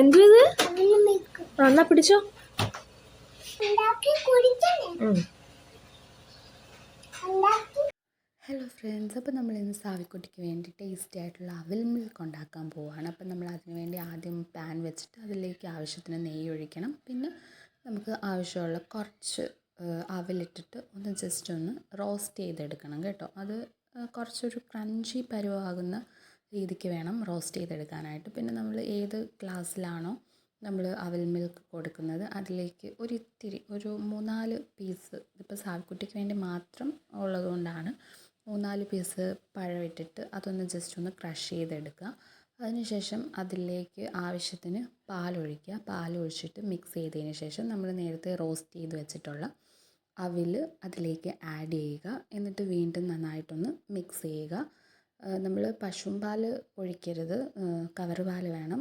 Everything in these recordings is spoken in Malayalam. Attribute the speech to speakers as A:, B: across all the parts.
A: എന്തു ഇത്? എന്നാ പിടിച്ചോ.
B: ഹലോ ഫ്രണ്ട്സ് അപ്പോൾ നമ്മൾ ഇന്ന് സാവിക്കുട്ടിക്ക് വേണ്ടി ടേസ്റ്റി ആയിട്ടുള്ള അവിൽ മിൽക്ക് ഉണ്ടാക്കാൻ പോവുകയാണ് അപ്പോൾ നമ്മൾ അതിന് വേണ്ടി ആദ്യം പാൻ വെച്ചിട്ട് അതിലേക്ക് ആവശ്യത്തിന് നെയ്യ് ഒഴിക്കണം. പിന്നെ നമുക്ക് ആവശ്യമുള്ള കുറച്ച് അവിലിട്ടിട്ട് ഒന്ന് ജസ്റ്റ് ഒന്ന് റോസ്റ്റ് ചെയ്തെടുക്കണം കേട്ടോ. അത് കുറച്ചൊരു ക്രഞ്ചി പരുവാകുന്ന രീതിക്ക് വേണം റോസ്റ്റ് ചെയ്തെടുക്കാനായിട്ട്. പിന്നെ നമ്മൾ ഏത് ഗ്ലാസ്സിലാണോ നമ്മൾ അവൽ മിൽക്ക് കൊടുക്കുന്നത് അതിലേക്ക് ഒരിത്തിരി ഒരു മൂന്നാൽ പീസ് ഇപ്പോൾ സാവിക്കുട്ടിക്ക് വേണ്ടി മാത്രം ഉള്ളതുകൊണ്ടാണ് മൂന്നാൽ പീസ് പഴം ഇട്ടിട്ട് അതൊന്ന് ജസ്റ്റ് ഒന്ന് ക്രഷ് ചെയ്തെടുക്കുക. അതിനുശേഷം അതിലേക്ക് ആവശ്യത്തിന് പാലൊഴിക്കുക. പാലൊഴിച്ചിട്ട് മിക്സ് ചെയ്തതിന് ശേഷം നമ്മൾ നേരത്തെ റോസ്റ്റ് ചെയ്ത് വെച്ചിട്ടുള്ള അവിൽ അതിലേക്ക് ആഡ് ചെയ്യുക. എന്നിട്ട് വീണ്ടും നന്നായിട്ടൊന്ന് മിക്സ് ചെയ്യുക. നമ്മൾ പശുവും പാൽ ഒഴിക്കരുത്. കവർ പാൽ വേണം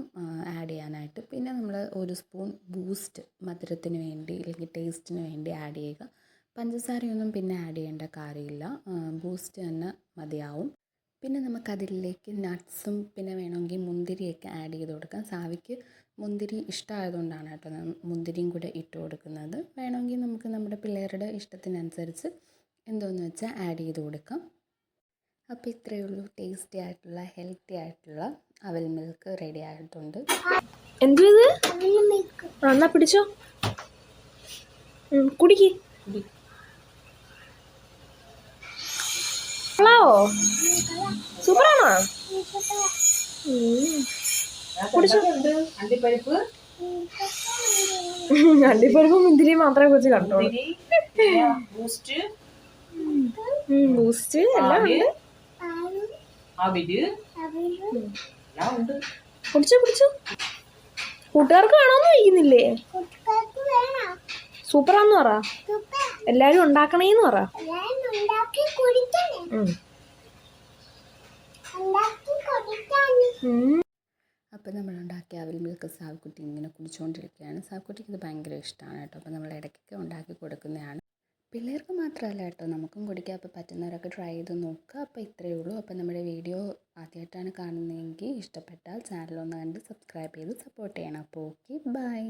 B: ആഡ് ചെയ്യാനായിട്ട്. പിന്നെ നമ്മൾ ഒരു സ്പൂൺ ബൂസ്റ്റ് മധുരത്തിന് വേണ്ടി അല്ലെങ്കിൽ ടേസ്റ്റിന് വേണ്ടി ആഡ് ചെയ്യുക. പഞ്ചസാരയൊന്നും പിന്നെ ആഡ് ചെയ്യേണ്ട കാര്യമില്ല. ബൂസ്റ്റ് തന്നെ മതിയാവും. പിന്നെ നമുക്കതിലേക്ക് നട്ട്സും പിന്നെ വേണമെങ്കിൽ മുന്തിരിയൊക്കെ ആഡ് ചെയ്ത് കൊടുക്കാം. സാവിക്ക് മുന്തിരി ഇഷ്ടമായതുകൊണ്ടാണ് കേട്ടോ മുന്തിരിയും കൂടെ ഇട്ട് കൊടുക്കുന്നത്. വേണമെങ്കിൽ നമുക്ക് നമ്മുടെ പിള്ളേരുടെ ഇഷ്ടത്തിനനുസരിച്ച് എന്തോന്ന് വെച്ചാൽ ആഡ് ചെയ്ത് കൊടുക്കാം. അപ്പോൾ ഇത്രയേ ഉള്ളൂ ടേസ്റ്റി ആയിട്ടുള്ള ഹെൽത്തി ആയിട്ടുള്ള അവൽ മിൽക്ക് റെഡി ആയിട്ടുണ്ട്.
A: എന്തു ഇത്?
C: മിൽക്ക്
A: ആ എന്നാ പിടിച്ചോ. കുടിക്ക്. കൊള്ളാവോ? സൂപ്പറാണോ. കുടിച്ചോ.
D: അണ്ടിപ്പരിപ്പ്.
A: അണ്ടിപ്പരിപ്പും മുന്തിരി മാത്രമേ കുറിച്ച് കണ്ടോളൂ.
D: ബൂസ്റ്റ്
A: ബൂസ്റ്റ് എല്ലാം ഉണ്ട്.
D: ഉണ്ട്.
A: കുടിച്ചോ കുടിച്ചോ. കൂട്ടുകാർക്ക്
C: വേണമെന്ന് വേണം?
A: സൂപ്പറാന്ന് പറ.
C: സൂപ്പർ
A: എല്ലാരും ഉണ്ടാക്കണേന്ന് പറ.
B: അപ്പം ഉണ്ടാക്കിയ അവൽ മിൽക്ക് സാവക്കുട്ടി ഇങ്ങനെ കുടിച്ചുകൊണ്ടിരിക്കുകയാണ് സാവക്കുട്ടിക്ക് ഇത് ഭയങ്കര ഇഷ്ടമാണ് കേട്ടോ. അപ്പോൾ നമ്മൾ ഇടയ്ക്കൊക്കെ ഉണ്ടാക്കി കൊടുക്കുന്നതാണ്. പിള്ളേർക്ക് മാത്രമല്ല കേട്ടോ. നമുക്കും കുടിക്കാം അപ്പോൾ പറ്റുന്നവരൊക്കെ ട്രൈ ചെയ്ത് നോക്കുക. അപ്പോൾ ഇത്രയേ ഉള്ളൂ. അപ്പോൾ നമ്മുടെ വീഡിയോ ആദ്യമായിട്ടാണ് കാണുന്നതെങ്കിൽ ഇഷ്ടപ്പെട്ടാൽ ചാനലൊന്ന് കണ്ട് സബ്സ്ക്രൈബ് ചെയ്ത് സപ്പോർട്ട് ചെയ്യണം. അപ്പോൾ ഓക്കെ ബൈ